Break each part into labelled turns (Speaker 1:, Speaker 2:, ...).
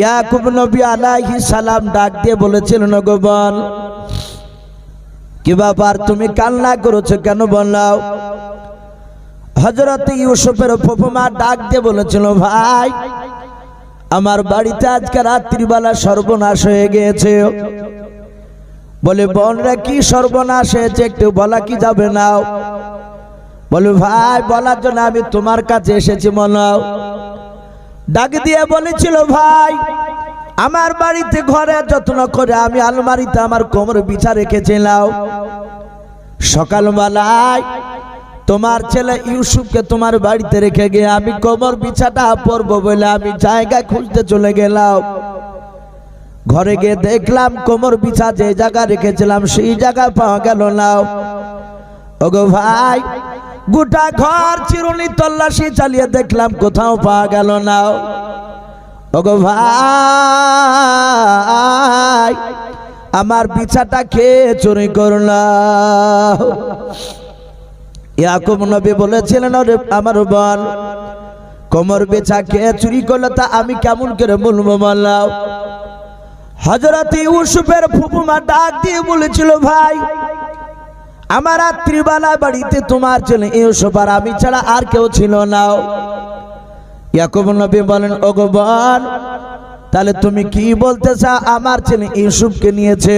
Speaker 1: ইয়াকুব নবী আলাইহি সালাম ডাক দিয়ে বলেছিলেন গো বল, কি ব্যাপার? তুমি কান্না করেছ কেন বললাও? হজরত ইউসুফের ফুফুমা ডাক দিয়ে বলেছিল, ভাই, আমার বাড়িতে আজকে রাত্রিবেলা সর্বনাশ হয়ে গিয়েছে। বলে বোনরা কি সর্বনাশ হয়েছে? একটু বলা কি যাবে না বলে, ভাই, বলার জন্য আমি তোমার কাছে এসেছি মনাও ডাক দিয়ে বলেছিল, ভাই, আমার বাড়িতে ঘরে যত্ন করে আমি আলমারিতে আমার কোমর বিছা রেখেছিলাম। সকালবেলায় তোমার ছেলে ইউসুফকে তোমার বাড়িতে রেখে গিয়ে আমি কোমর বিছাটা পরবো বলে আমি জায়গা খুঁজতে চলে গেলাম। ঘরে গিয়ে দেখলাম কোমর বিছা যে জায়গা রেখেছিলাম, সেই জায়গা পাওয়া গেল না। ওগো ভাই গোটা ঘর চিরুনি তল্লাশি চালিয়ে দেখলাম, কোথাও পাওয়া গেল না। ওগো ভাই, আমার বিছাটা খেয়ে চুরি করল? ইয়াকুব নবী বলেছিলেন আমার বল কোমর বেচা খেয়ে চুরি করল, তা আমি কেমন করে বলব বললাম হজরত ইউসুফের ফুপুমা ডাক দিয়ে বলেছিল, ভাই আমার রাত্রিবেলা বাড়িতে তোমার ছেলে ইউসুফ আর আমি ছাড়া আর কেউ ছিল না। ইয়াকুব নবী বলেন, ওগো বল তাহলে তুমি কি বলতে চাও? আমার ছেলে ইউসুফকে নিয়েছে।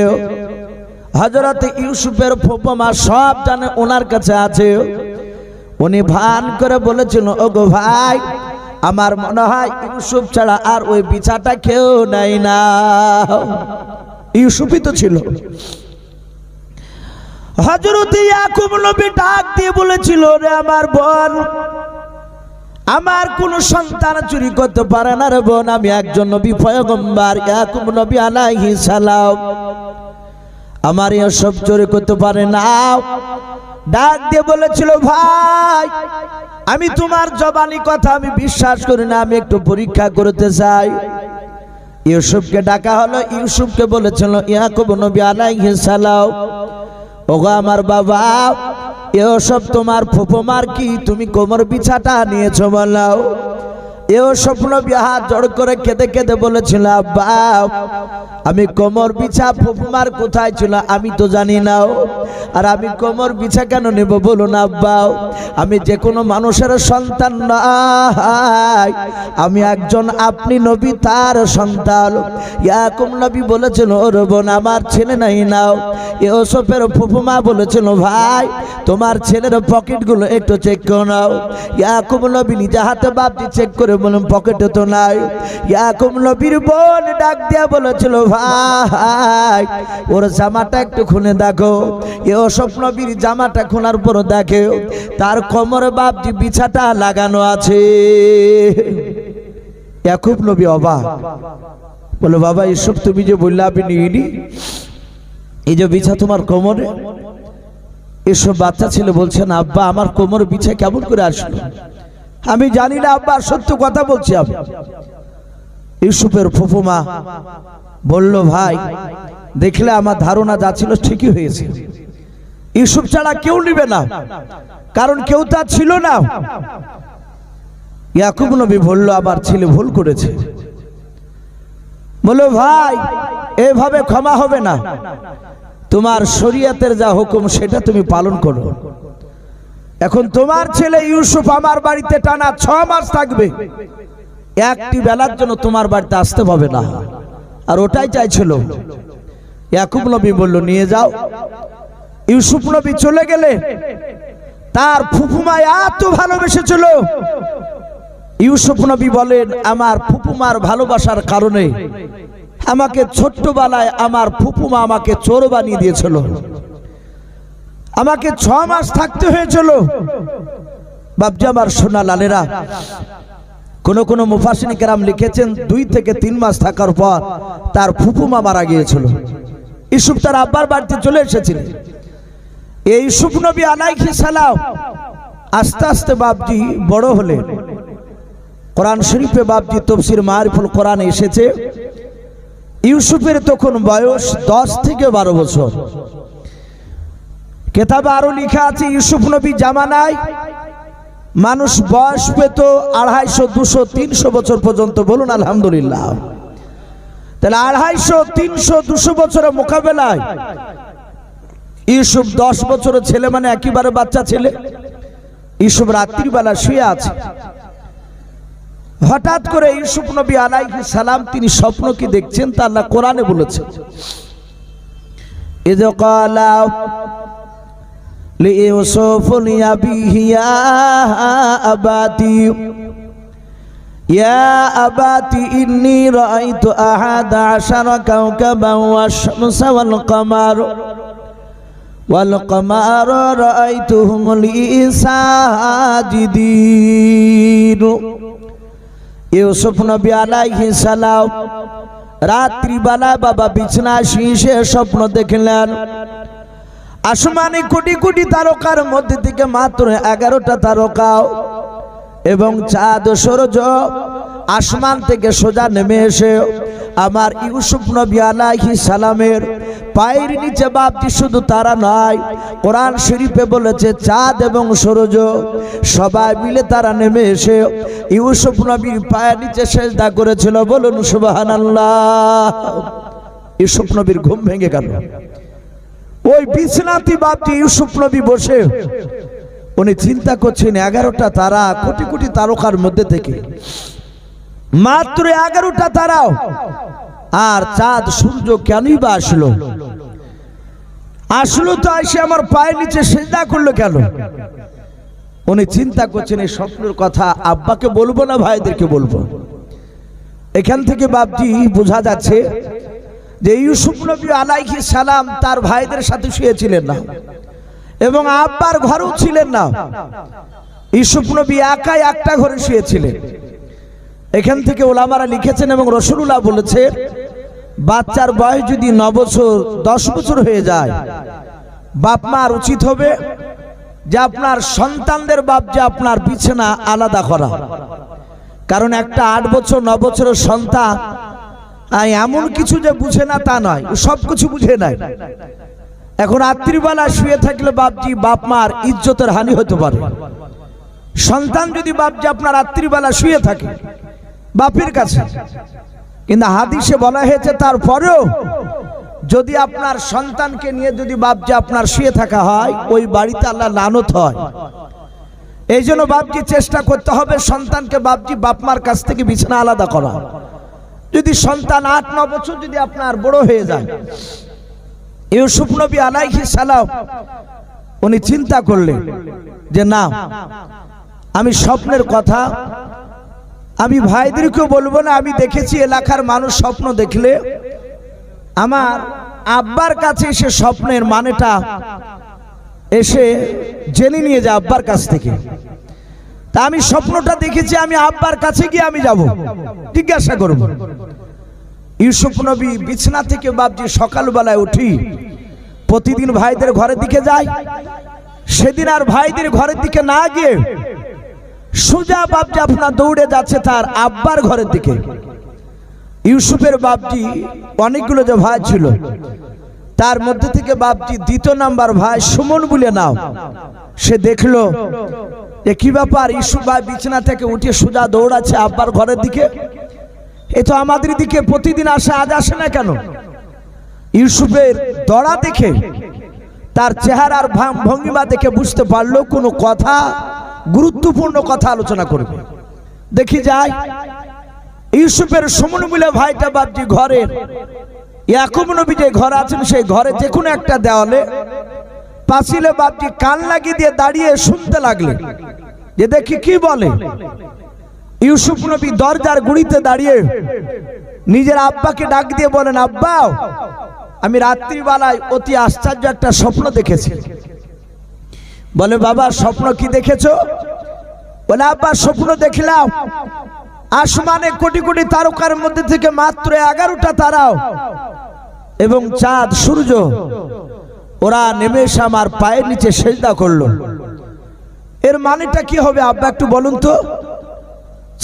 Speaker 1: হজরত ইউসুফের ফুপমা সব জানে, ওনার কাছে আছে। উনি ভান করে বলেছিল, ওগো ভাই, আমার মনে হয় ইউসুফ ছাড়া আর ওই বিছাটা কেউ নাই না। ইউসুফই তো ছিল। হজরত ইয়াকুব নবী ডাক দিয়ে বলেছিল, রে আমার বোন, আমার কোন সন্তান চুরি করতে পারে না রে বোন, আমি একজন নবী পয়গম্বর, ইয়াকুব নবী আলাইহিস সালাম। আমার এসব চুরি করতে পারে না। ডাক দিয়ে বলেছিল, ভাই, আমি তোমার জবানি কথা আমি বিশ্বাস করি না, আমি একটু পরীক্ষা করতে চাই। ইউসুফকে ডাকা হলো, ইউসুফকে বলেছিল, ইয়াকুব নবী আলাইহিস সালাম ওগো আমার বাবা এসব সব তোমার ফুপমার কি? তুমি কোমর বিছাটা নিয়েছো বলাও এও স্বপ্ন বিহার জড় করে কেঁদে কেঁদে বলেছিল আমি কোমর বিছা ফুফুমার কোথায় ছিল আমি তো জানি নাও আর আমি কোমর বিছা কেন নেব বলুন আব্বা আমি যে কোনো মানুষের সন্তান নয়। আমি একজন আপনি নবী, তার সন্তান। ইয়াকুম নবী বলেছিল, ওর বোন আমার ছেলে নাই নাও এ ওসফের ফুফুমা বলেছিল, ভাই, তোমার ছেলের পকেটগুলো একটু চেক করে নাও ইয়াকুব নবী নিজে হাতে বাপটি চেক করে বলুন, পকেটে তো নাই। ইয়াকুব নবীর বোন ডাক দিয়া বলেছিল, ভাই, ওর জামাটা একটু খুনে দেখো। এ ওসব নবীর জামাটা খোনার পর দেখে, তার কোমরে বাপটি বিছাটা লাগানো আছে। ইয়াকুব নবী অবাক। বলো, বাবা, এসব তুমি যে বললে নিইনি। এই যে বিছা তোমার কোমরে, এসব বাচ্চা ছিল বলছেন আব্বা, আমার কোমর বিছা কেমন করে আসলো? আমি জানি না, আব্বা, সত্য কথা বলছি আমি। ইউসুফের ফুফুমা বলল, ভাই, দেখলে আমার ধারণা যা ছিল ঠিকই হয়েছে। ইউসুফ ছাড়া কেউ নিবে না, কারণ কেউ তা ছিল না। ইয়াকুব নবী বলল, আবার ছেলে ভুল করেছে। বলো ভাই, এভাবে ক্ষমা হবে না। তোমার শরীয়তের যা হুকুম, সেটা তুমি পালন করো। এখন তোমার ছেলে ইউসুফ আমার বাড়িতে টানা ছ মাস থাকবে। একটি বেলার জন্য তোমার বাড়িতে আসতে পাবে না। আর ওটাই চাইছিল। ইয়াকুব নবী বলল, নিয়ে যাও। ইউসুফ নবী চলে গেলে তার ফুফুমা এত ভালোবেসেছিল। ইউসুফ নবী বলেন, আমার ফুপুমার ভালোবাসার কারণে আমাকে ছোট্টবেলায় আমার ফুপুমা আমাকে চোর বানিয়ে দিয়েছিল। আমাকে ছ মাস থাকতে হয়েছিল। বাবজি আমার সোনা লালেরা, কোন কোন মুফাসিনী কেরাম লিখেছেন, দুই থেকে তিন মাস থাকার পর তার ফুপুমা মারা গিয়েছিল। ইসুফ তার আব্বার বাড়িতে চলে এসেছিলেন এই ইসুফ নবী আলাইহি সালাম আস্তে আস্তে বাবজি বড় হলে কোরআন শরীফে বাবজি তফসির মারিফুল কোরআন এসেছে, ইউসুফের তখন বয়স দশ থেকে বারো বছর। কেতাবে আরও লিখা আছে, ইউসুফ নবী জামানায়, মানুষ বয়স পেত আড়াইশো, দুশো, তিনশো বছর পর্যন্ত। বলুন, আলহামদুলিল্লাহ। তাহলে আড়াইশো, তিনশো, দুশো বছরের মোকাবেলায় ইউসুফ দশ বছরের ছেলে মানে একেবারে বাচ্চা ছেলে। ইউসুফ রাত্রিবেলা শুয়ে আছে। হঠাৎ করে ইউসুফ নবী আলাইহি সালাম, তিনি স্বপ্ন কি দেখছেন তা না কোরআনে বলেছেন এ যে ليوسف لأبيه يا أباتي يا أباتي إني رأيت أحد عشر كوكبا والشمس والقمر والقمر رأيتهم لي ساجدين ইউসুফ নবী আলাইহিস সালাম রাত্রিবেলা বাবা বিছনা শীষে স্বপ্ন দেখলেন আসমানে কোটি কোটি তারকার মধ্যে থেকে মাত্র এগারোটা তারকা। এবং চাঁদ সূর্য আসমান থেকে সোজা নেমে এসে আমার ইউসুফ নবী আলাইহি সালামের পায়ের নিচে বাপটি শুধু তারা নয়, কোরআন শরীফে বলেছে চাঁদ এবং সূর্য সবাই মিলে তারা নেমে এসে ইউসুফ নবীর পায়ের নিচে সেজদা করেছিল। বলুন সুবহানাল্লাহ। ইউসুফ নবীর ঘুম ভেঙে গেল। ওই বিছনাতি বাপটি ইউসুফ নবী বসে। উনি চিন্তা করছেন, এগারোটা তারা কোটি কোটি তারকার মধ্যে থেকে। মাত্র এগারোটা তারাও। আর চাঁদ সূর্য কেনই বা আসলো? আসলো তো এসে আমার পায়ের নিচে সেজদা করল কেন? উনি চিন্তা করছেন, এই স্বপ্নের কথা আব্বাকে বলব না ভাইদেরকে বলব? এখান থেকে বাপজি বোঝা যাচ্ছে যে ইউসুফ নবী আলাইহি সালাম তার ভাইদের সাথে শুয়েছিলেন না এবং আব্বার ঘরেও ছিলেন না। ইউসুফ নবী একাই একটা ঘরে শুয়েছিলেন। এখান থেকে ওলামারা লিখেছেন এবং রসুল্লাহ বলেছে বাচ্চার বয়স যদি ন বছর, দশ বছর হয়ে যায়, বাপ মার উচিত হবে যে আপনার সন্তানদের বাপ যে আপনার বিছানা আলাদা করা। কারণ একটা আট বছর, ন বছরের সন্তান আহ, এমন কিছু যে বুঝে না তা নয় সব কিছু বুঝে নাই। এখন রাত্রিবেলা শুয়ে থাকলে বাপজি বাপ মার ইজ্জতের হানি হতে পারে। সন্তান যদি বাপজি আপনার রাত্রিবেলা শুয়ে থাকে বাপের কাছে কিন্তু হাদিসে বলা হয়েছে তারপরেও যদি আপনার সন্তানকে নিয়ে যদি বাপজি আপনার শুয়ে থাকা হয় ওই বাড়িতে আল্লাহ লানত হয়। এই জন্য বাপজি চেষ্টা করতে হবে সন্তানকে বাপজি বাপমার কাছ থেকে বিছানা আলাদা করা। যদি সন্তান আট, ন বছর যদি আপনার বড় হয়ে যায়। ইউসুফ নবী আলাইহি সালাম, উনি চিন্তা করলেন যে না, আমি স্বপ্নের কথা, আমি ভাইদেরকেও বলব না, আমি দেখেছি এলাকার মানুষ স্বপ্ন দেখলে, আমার আব্বার কাছে এসে স্বপ্নের মানেটা এসে জেনে নিয়ে যায় আব্বার কাছ থেকে। তা আমি স্বপ্নটা দেখেছি, আমি আব্বার কাছে গিয়ে আমি যাব। জিজ্ঞাসা করব। ইউসুফ নবী বিছনা থেকে বাবজি সকালবেলায় উঠি। প্রতিদিন ভাইদের ঘরের দিকে যায়। সেদিন আর ভাইদের ঘরের দিকে না গিয়ে সোজা বাবজি আপনার দৌড়ে যাচ্ছে তার আব্বার ঘরের দিকে। ইউসুফের বাপজি অনেকগুলো যে ভাই ছিল তার মধ্যে থেকে বাপজি দ্বিতীয় নাম্বার ভাই সুমন বলে নাও। সে দেখল যে কি ব্যাপার? ইউসুফ ভাই বিছানা থেকে উঠে সোজা দৌড়াচ্ছে আব্বার ঘরের দিকে? এ তো আমাদের দিকে প্রতিদিন আসে, আজ আসে না কেন? ইউসুফের দড়া দেখে তার চেহারার ভঙ্গিমা দেখে বুঝতে পারল, কোনো কথা, গুরুত্বপূর্ণ কথা আলোচনা করবে। দেখি যায় ইউসুফের সমন মিলে ভাইটা বাপজি ঘরের ইয়াকুব নবী যে ঘর আছেন, সেই ঘরে যে কোনো একটা দেওয়ালে পাঁচিলে বাপটি কান লাগিয়ে দিয়ে দাঁড়িয়ে শুনতে লাগলেন যে দেখি কি বলে? ইউসুফ নবী দরজার গুড়িতে দাঁড়িয়ে নিজের আব্বাকে ডাক দিয়ে বলেন, আব্বা, আমি রাত্রিবেলায় অতি আশ্চর্য একটা স্বপ্ন দেখেছি। বলে, বাবা, স্বপ্ন কি দেখেছ? বলে, আব্বা, স্বপ্ন দেখলাম আসমানে কোটি কোটি তারকার মধ্যে থেকে মাত্র এগারোটা তারাও এবং চাঁদ, সূর্য, ওরা নেমে এসে আমার পায়ের নিচে সেজদা করল। এর মানেটা কি হবে আব্বা একটু বলুন তো?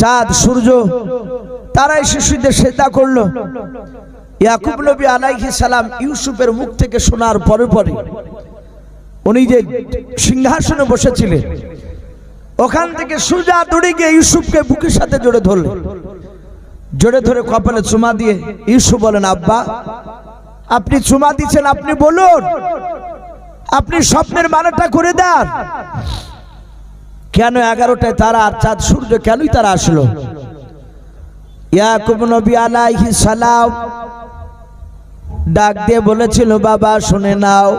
Speaker 1: চাঁদ, সূর্য, তারাই শিশুদের সেজদা করল। ইয়াকুব নবী আলাইহি সালাম ইউসুফের মুখ থেকে শোনার পরে পরে উনি যে সিংহাসনে বসেছিলেন ওখান থেকে সুজা দৌড়ে গিয়ে ইউসুফকে বুকের সাথে জোরে ধরলেন জোরে ধরে কপালে চুমা দিয়ে ইউসুফ বলেন, আব্বা, আপনি চুমা দিচ্ছেন, আপনি বলুন, আপনি স্বপ্নের মানাটা করে দেন। কেন এগারোটায় তারা আর চাঁদ, সূর্য কেনই তারা আসলো? ইয়াকুব নবী আলাইহি সালাম ডাক দিয়ে বলেছিল, বাবা, শুনে নাও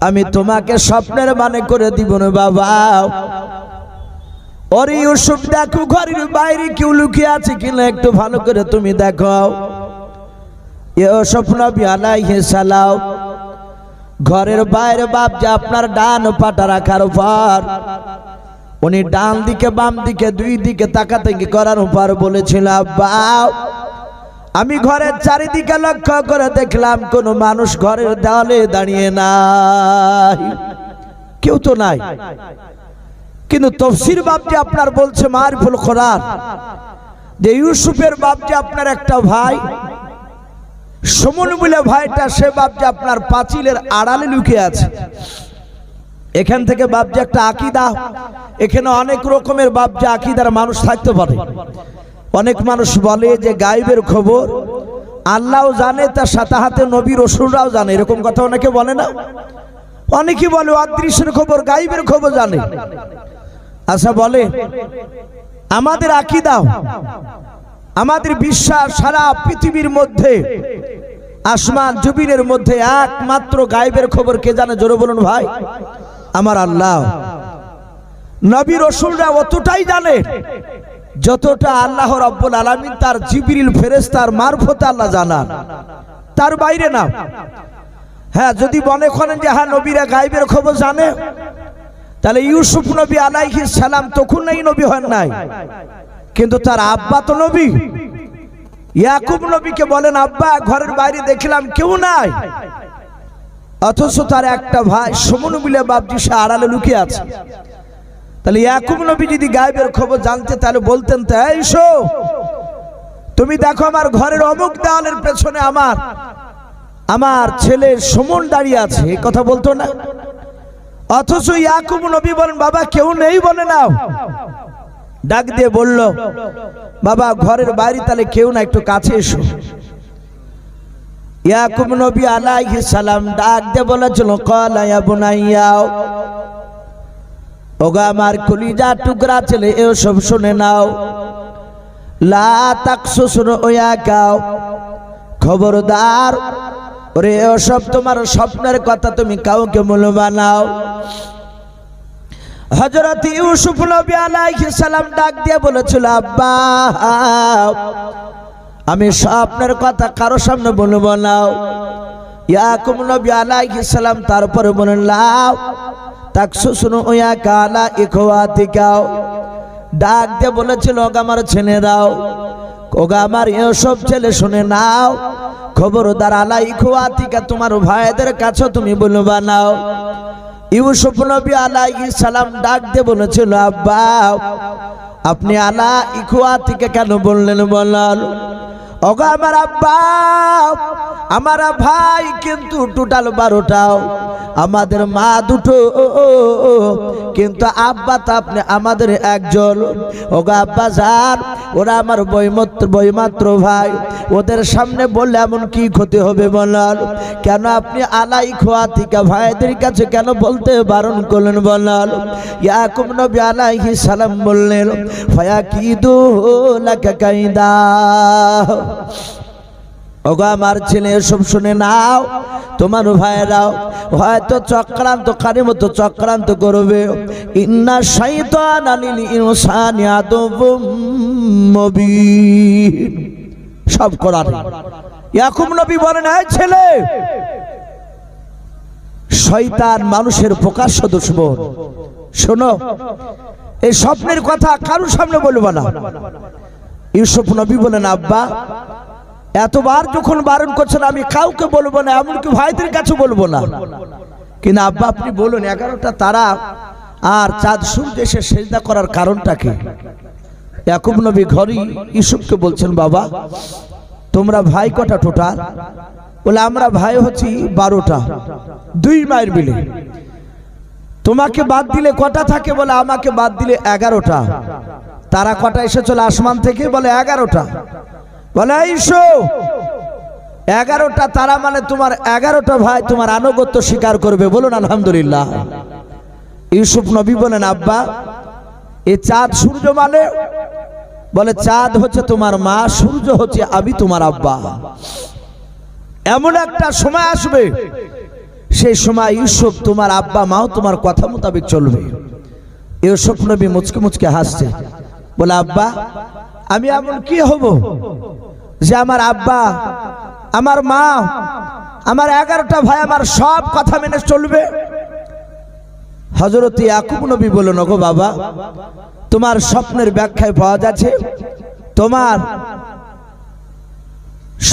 Speaker 1: আমি তোমাকে স্বপ্নের মানে করে দিব না বাবা। ওরে ইউসুফ দেখো ঘরের বাইরে কেউ লুকিয়ে আছে কিনা একটু ভালো করে তুমি দেখো। ইউসুফ নবী আলাইহি সালাম। ঘরের বাইরে বাপ যে আপনার ডান পাটা রাখার পর উনি ডান দিকে বাম দিকে দুই দিকে তাকাতাকি করার পর বলেছিল বাপ আমি ঘরের চারিদিকে লক্ষ্য করে দেখলাম কোনো মানুষ ঘরের দেওয়ালে দাঁড়িয়ে নাই। কেউ তো নাই। কিন্তু তফসির বাপটি আপনার বলছে, মারফুল কোরআন। যে ইউসুফের বাপটি আপনার একটা ভাই সমন বলে ভাইটা, সে বাপটি আপনার পাঁচিলের আড়ালে লুকিয়ে আছে। এখান থেকে বাপজি একটা আকিদা। এখানে অনেক রকমের বাপজি আকিদার মানুষ থাকতে পারে। অনেক মানুষ বলে যে গাইবের খবর। আল্লাহও জানে, তার সাথে হাতে নবী রসুলরাও জানে, এরকম কথা অনেকে বলে না। অনেকে বলে, অদৃশ্যের খবর গাইবের খবর জানে। আচ্ছা বলে, আমাদের আকিদাও আমাদের বিশ্বাস সারা পৃথিবীর মধ্যে, আসমান জুবিনের মধ্যে একমাত্র গাইবের খবর কে জানে? জোরে বলুন ভাই। আমার আল্লাহ। নবী রসুলরা অতটাই জানে যতটা আল্লাহ রব্বুল আলমিন তার জিবিরিল ফেরেস্তার মারফত আল্লাহ জানান। তার বাইরে না। হ্যাঁ যদি মনে করেন যে হ্যাঁ নবীরা গাইবের খবর জানে, তাহলে ইউসুফ নবী আলাইহি সালাম তখন নাই নবী হন নাই। কিন্তু তার আব্বা তো নবী। ইয়াকুব নবীকে বলেন, আব্বা, ঘরের বাইরে দেখলাম কেউ নাই। অথচ তার একটা ভাই, সমন মিলে বাপজি, সে আড়ালে লুকিয়ে আছে। তাহলে ইয়াকুব নবী যদি গায়েবের খবর জানতে তাহলে বলতেন তাই শো, তুমি দেখো আমার ঘরের অমুক দেওয়ালের পেছনে আমার আমার ছেলে সুমন দাঁড়িয়ে আছে। কথা বলতো না। অথচ ইয়াকুব নবী বলেন, বাবা, কেউ নেই বলে নাও। ডাক দিয়ে বলল, বাবা, ঘরের বাইরে তাহলে কেউ না, একটু কাছে এসো। ইয়াকুব নবী আলাইহিস সালাম ডাক দিয়ে বলেছিল, কলা ইয়া বুনাইয়াও ওগা আমার কলিজা টুকরা ছেলে, এও সব শুনে নাও। লা তাকসু শুনো গাও খবরদার, ওরে সব তোমার স্বপ্নের কথা তুমি কাউকে মূল বানাও হজরত ইউসুফ নবী আলাইহিস সালাম ডাক দিয়ে বলেছিল, আব্বা, আমি স্বপ্নের কথা কারও সামনে বলব নাও ইয়াকুব নবী আলাইহিস সালাম তারপরে বলেন লাও। তাকসু শুনো ওয়া কালা ইখওয়াতিকাও ডাক দিয়ে বলেছিল, ওগা আমার ছেলেরাও ওগা আমার এসব ছেলে শুনে নাও। খবর খবরদার আলাই খুয়াতিকা তোমার ভাইদের কাছে তুমি বলবা নাও ইউসুফ নবী আলাইহিস সালাম ডাক দিয়ে বলেছিল, আব্বা, আপনি আলা ইখুয়াতিকে কেন বললেন বলাল? ওগো আমার আব্বা, আমার ভাই কিন্তু টোটাল বারোটাও, আমাদের মা দুটো, কিন্তু আব্বা তো আপনি আমাদের একজন। ওগো আব্বা যান, ওরা আমার বইমাত্র বইমাত্র ভাই, ওদের সামনে বললে এমন কি ক্ষতি হবে বলাল? কেন আপনি আলাই খোয়াতিকা ভাইদের কাছে কেন বলতে বারণ করলেন বলাল? ইয়াকুব নবী আলাইহি সালাম বললেন ফায়া কি দু লাকা কাইদা। ওগো, আমার ছেলে এসব শুনে নাও। তোমার ভাইরাও হয়তো চক্রান্ত কারি মতো চক্রান্ত করবে। ইন্না আনিল ইনসানি সব করার ইয়াকুব নবী বলেন, এই ছেলে, শয়তান মানুষের প্রকাশ্য দুশ্মন। শোনো, এই স্বপ্নের কথা কারোর সামনে বলব না। ইউসুফ নবী বলেন, আব্বা, এতবার যখন বারণ করছেন, আমি কাউকে বলব না, এমনকি ভাইদের কাছে বলব না। কিন্তু আব্বা, আপনি বলুন, এগারোটা তারা আর চাঁদ সূর্য এসে সেজদা করার কারণটা কি? ইয়াকুব নবী ঘরই ইউসুফকে বলছেন, বাবা, তোমরা ভাই কটা টোটাল? বলে, আমরা ভাই হচ্ছি বারোটা, দুই মায়ের মিলে। তোমাকে বাদ দিলে কটা থাকে? বলে, আমাকে বাদ দিলে এগারোটা। তারা কটা এসেছিল আসমান থেকে? বলে, এগারোটা। বলে আইসো এগারোটা তারা মানে তোমার এগারোটা ভাই তোমার আনুগত্য স্বীকার করবে। বলুন, আলহামদুলিল্লাহ। ইউসুফ নবী বলেন, আব্বা, এ চাঁদ সূর্য মানে? বলে, চাঁদ হচ্ছে তোমার মা, সূর্য হচ্ছে আমি তোমার আব্বা। এমন একটা সময় আসবে, সেই সময় ইউসুফ তোমার আব্বা মাও তোমার কথা মোতাবেক চলবে। ইউসুফ নবী মুচকে মুচকে হাসছে। বলে, আব্বা, আমি এমন কি হব যে আমার আব্বা, আমার মা, আমার এগারোটা ভাই, আমার সব কথা মেনে চলবে? হজরত ইয়াকুব নবী বলল গো বাবা, তোমার স্বপ্নের ব্যাখ্যায় পাওয়া যাচ্ছে। তোমার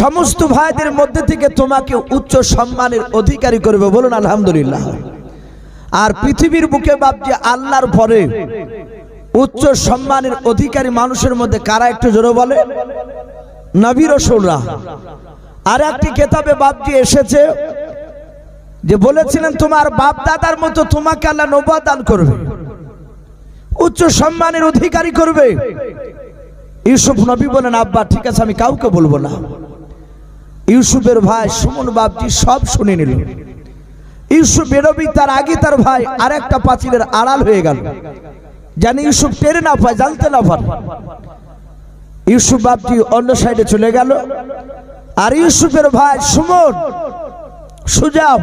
Speaker 1: সমস্ত ভাইদের মধ্যে থেকে তোমাকে উচ্চ সম্মানের অধিকারী করবে বলুন, আলহামদুলিল্লাহ। আর পৃথিবীর বুকে বাপজি আল্লাহর পরে উচ্চ সম্মানের অধিকারী মানুষের মধ্যে কারা একটু জোরে বলে? নবী রসুলরা। আর একটি কেতাবে বাপজি এসেছে যে বলেছিলেন, তোমার বাপ দাদার মতো তোমাকে আল্লাহ নবা দান করবে। উচ্চ সম্মানের অধিকারী করবে। ইউসুফ নবী বলেন, আব্বা, ঠিক আছে, আমি কাউকে বলব না। ইউসুফের ভাই সুমন বাপজি সব শুনে নিল। ইউসুফ বেরোবি, তার আগে তার ভাই আর একটা পাঁচিলের আড়াল হয়ে গেল। জানি ইউসুফ টেরে না পায়, জানতে না পারে। ইউসুফ বাপজি অন্য সাইডে চলে গেল। আর ইউসুফের ভাই সুমন, সুজাও,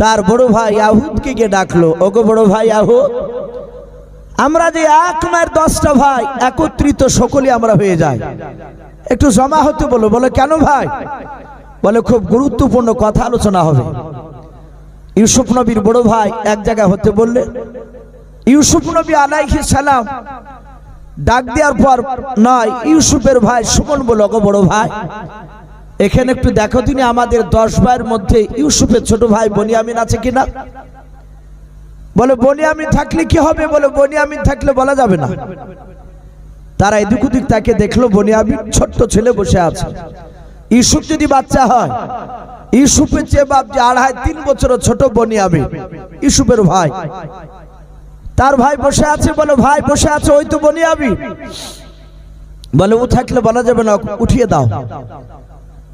Speaker 1: তার বড় ভাই আহুদকে গিয়ে ডাকলো। ওগো বড় ভাই আহুদ, আমরা যে এক মায়ের দশটা ভাই, একত্রিত সকলে আমরা হয়ে যাই। একটু জমা হতে বলো, বলে কেন ভাই? বলে খুব গুরুত্বপূর্ণ কথা আলোচনা হবে। ইউসুফ নবীর বড় ভাই এক জায়গায় হতে বললে ইউসুফ নবী আলাইহি সালাম ডাক দেওয়ার পর নয় ইউসুফের ভাই সুমন বলো গো বড় ভাই। এখানে একটু দেখো তিনি আমাদের দশ ভাইয়ের মধ্যে ইউসুফের ছোট ভাই বনিয়ামিন আছে কিনা? বলে, বনিয়ামিন থাকলে কি হবে? বলে, বনিয়ামিন থাকলে বলা যাবে না। তারা এদিক ওদিক তাকে দেখল, বনিয়ামিন ছোট্ট ছেলে বসে আছে। ইউসুফ যদি বাচ্চা হয়, ইউসুফের চেয়ে বাপ যে আড়াই তিন বছর ছোট বনিয়ামিন, ইউসুফের ভাই। তার ভাই বসে আছে, বলে, ভাই বসে আছে, ওই তো বনিয়ামিন বলে, ও থাকলে বলা যাবে না, উঠিয়ে দাও।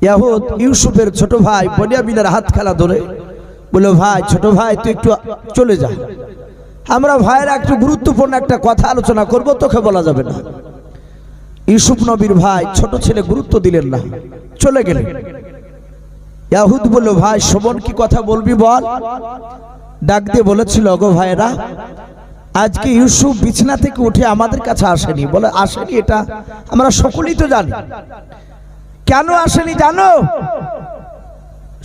Speaker 1: ইয়াহুদ ইউসুফের ছোট ভাই বনিয়ামিনের হাত খেলা ধরে বলে, ভাই, ছোট ভাই, তুই একটু চলে যা। আমরা ভাইয়ের একটু গুরুত্বপূর্ণ একটা কথা আলোচনা করব, তোকে বলা যাবে না। ইউসুফ নবীর ভাই ছোট ছেলে গুরুত্ব দিলেন না, চলে গেলেন। ইয়াহুদ বলল, ভাই, শোভন কি কথা বলবি বল? ডাক দিয়ে বলেছিল গো ভাইরা আজকে ইউসুফ বিছনা থেকে উঠে আমাদের কাছে আসেনি। বলে, আসেনি এটা? আমরা সকলেই তো জানি। কেন আসেনি জানো?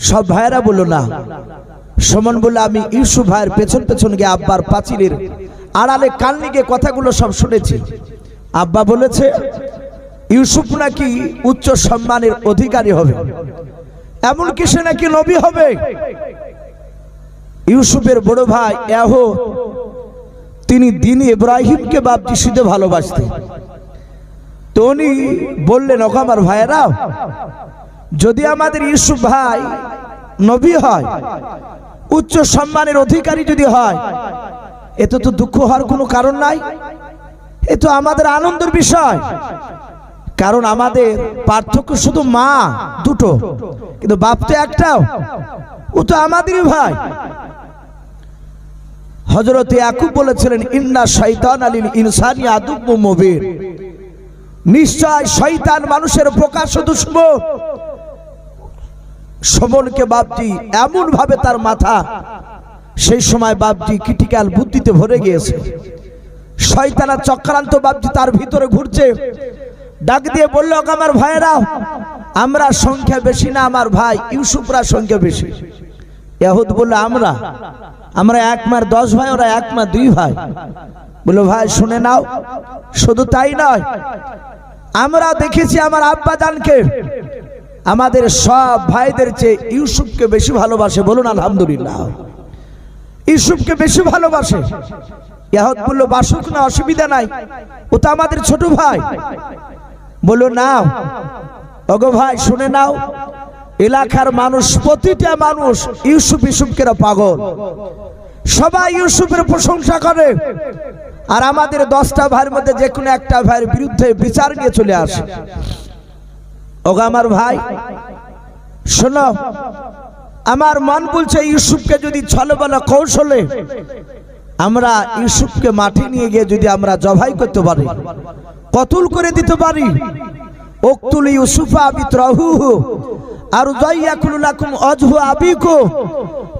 Speaker 1: সব ভাইয়েরা বলল, না। সমান বলে আমি ইউসুফ ভাইয়ের পেছন পেছন গিয়ে আব্বার পাঁচিলের আড়ালে কালনি গিয়ে কথাগুলো সব শুনেছি। আব্বা বলেছে, ইউসুফ নাকি উচ্চ সম্মানের অধিকারী হবে। এমনকি সে নাকি নবী হবে। ইউসুফের বড় ভাই এহ তিনি দিন ইব্রাহিমকে বাপ যিশুতে ভালোবাসতেন। তো উনি বললেন ওকে আমার ভাইয়েরা, যদি আমাদের ইউসুফ ভাই নবী হয়, উচ্চ সম্মানের অধিকারী যদি হয় এতে তো দুঃখ হওয়ার কোনো কারণ নাই। এ তো আমাদের আনন্দের বিষয়। কারণ আমাদের পার্থক্য শুধু মা দুটো, কিন্তু বাপ তো একটাও। ও তো আমাদেরই ভাই। হজরত ইয়াকুব বলেছিলেন, ইন্না শৈতান আলীল ইনসানি আদুব মুবিন। নিশ্চয় শয়তান মানুষের প্রকাশ দুশ্মন। সমনকে বাপটি এমন ভাবে তার মাথা, সেই সময় বাপটি ক্রিটিক্যাল বুদ্ধিতে ভরে গিয়েছে। শয়তানা চক্রান্ত বাপটি তার ভিতরে ঘুরছে। ডাক দিয়ে বলল আমার ভাইয়েরা, আমরা সংখ্যা বেশি না, আমার ভাই ইউসুফরা সংখ্যা বেশি। ইয়াহুদ বলল, আমরা আমরা এক মার দশ ভাই, ওরা এক মার দুই ভাই। বলল, ভাই, শুনে নাও, শুধু তাই নয়, আমরা দেখেছি আমার আব্বা জানকে, আমাদের সব ভাইদের চেয়ে ইউসুফকে বেশি ভালোবাসে, বলুন, আলহামদুলিল্লাহ। ইউসুফকে বেশি ভালোবাসে। ইয়াহত বলল, বাসুক না, অসুবিধা নাই, ও তো আমাদের ছোট ভাই। বলল, নাও, ওগো ভাই, শুনে নাও এলাকার মানুষ, প্রতিটা মানুষ ইউসুফ ইউসুফকে পাগল। সবাই ইউসুফের প্রশংসা করে। আর আমাদের দশটা ভাইয়ের মধ্যে যে কোনো একটা ভাইয়ের বিরুদ্ধে বিচার নিয়ে চলে আসে। ওগো আমার ভাই, শোনো, আমার মন বলছে ইউসুফকে যদি ছলে বলা কৌশলে আমরা ইউসুফকে মাঠে নিয়ে গিয়ে যদি আমরা জবাই করতে পারি, কতুল করে দিতে পারি? উক্তুল ইউসুফা বিত্রাহুহু আর যাইয়াকুল লাকুম আজহু আবিকু।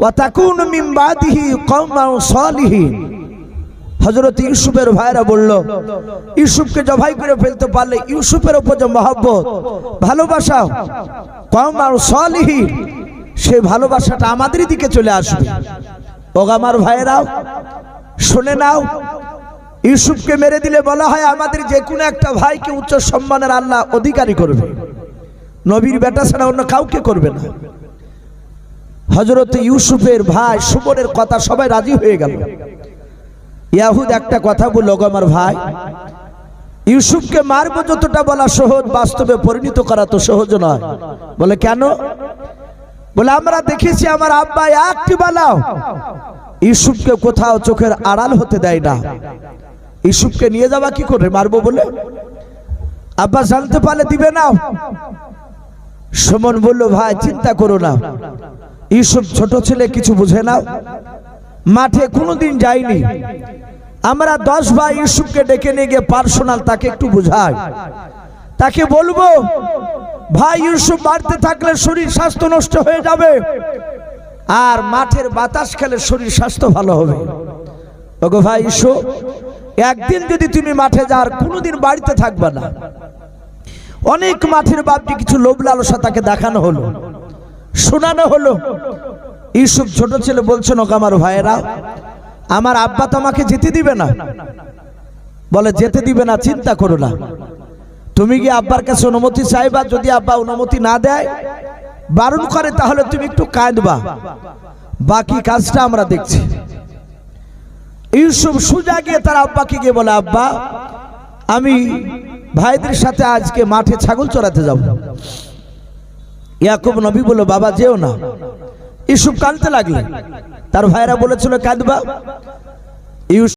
Speaker 1: ওয়া তাকুনু মিন বাদিহি কওমান সালিহিন। হজরত ইউসুফের ভাইরা বলল, ইউসুফকে জবাই করে ফেলতে পারলে ইউসুফের উপর যে মহব্বত ভালোবাসা কম আর সলিহি সেই ভালোবাসাটা আমাদের দিকে চলে আসবে। ওগো আমার ভাইয়েরাও, শুনে নাও ইউসুফকে মেরে দিলে বলা হয়, আমাদের যে কোনো একটা ভাইকে উচ্চ সম্মানের আল্লাহ অধিকারী করবে। নবীর বেটা ছাড়া অন্য কাউকে করবে না। হজরত ইউসুফের ভাই সুমনের কথা সবাই রাজি হয়ে গেল। ইয়াহুদ একটা কথা বলল আমার ভাই, ইউসুফকে মারবো যতটা বলা সহজ, বাস্তবে পরিণত করা তো সহজ নয়। বলে, কেন? বলে, আমরা দেখেছি আমার আব্বা একটি বানাও ইউসুফকে কোথাও চোখের আড়াল হতে দেয় না। ইউসুফকে নিয়ে যাওয়া কি করে? মারবো বলে? আব্বা জানতে পারলে দিবে না। সুমন বলল, ভাই, চিন্তা করো না। ইউসুফ ছোট ছেলে, কিছু বুঝে না। মাঠে কোনোদিন যায়নি। আমরা দশ ভাই ইউসুফকে ডেকে নিয়ে গিয়ে পার্সোনাল তাকে একটু বুঝাই। তাকে বলব, ভাই ইউসুফ বাড়তে থাকলে শরীর স্বাস্থ্য নষ্ট হয়ে যাবে। আর মাঠের বাতাস খেলে শরীর স্বাস্থ্য ভালো হবে। ওগো ভাই ইউসুফ একদিন যদি তুমি মাঠে যাওয়ার কোনোদিন বাড়িতে থাকবে না। অনেক মাঠের বাপটি কিছু লোভ লালসা তাকে দেখানো হলো, শোনানো হলো। ইউসুফ ছোট ছেলে বলছেন ওকে আমার ভাইয়েরা, আমার আব্বা তো আমাকে যেতে দিবে না? বলে, যেতে দিবে না, চিন্তা করো না। তুমি কি আব্বার কাছে অনুমতি চাইবা, যদি আব্বা অনুমতি না দেয়, বারণ করে, তাহলে তুমি একটু কাঁদবা। বাকি কাজটা আমরা দেখছি। ইউসুফ সুজা গিয়ে তার আব্বাকে গিয়ে বলে, আব্বা, আমি ভাইদের সাথে আজকে মাঠে ছাগল চড়াতে যাব। ইয়াকুব নবী বলল, বাবা, যেও না। ইউসুফ কাঁদতে লাগলেন তার ভাইরা বলেছিল, কাঁদবা। ইউসুফ